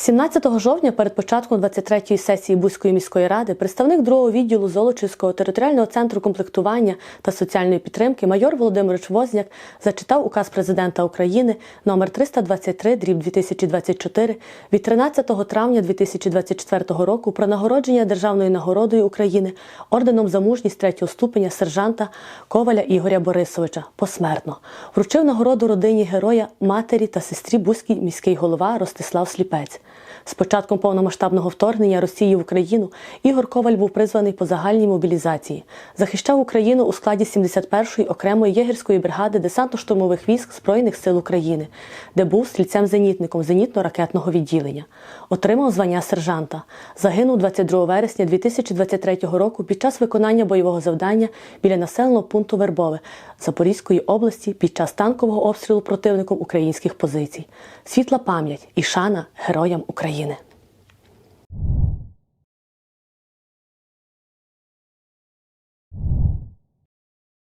17 жовтня перед початком 23-ї сесії Бузької міської ради представник другого відділу Золочівського територіального центру комплектування та соціальної підтримки майор Володимирович Возняк зачитав указ президента України номер 323 дріб 2024 від 13 травня 2024 року про нагородження державною нагородою України орденом за мужність третього ступеня сержанта Коваля Ігоря Борисовича посмертно. Вручив нагороду родині героя матері та сестрі Бузький міський голова Ростислав Сліпець. З початком повномасштабного вторгнення Росії в Україну Ігор Коваль був призваний по загальній мобілізації. Захищав Україну у складі 71-ї окремої єгерської бригади десантно-штурмових військ Збройних сил України, де був стрільцем-зенітником зенітно-ракетного відділення. Отримав звання сержанта. Загинув 22 вересня 2023 року під час виконання бойового завдання біля населеного пункту Вербове Запорізької області під час танкового обстрілу противником українських позицій. Світла пам'ять і шана героям України.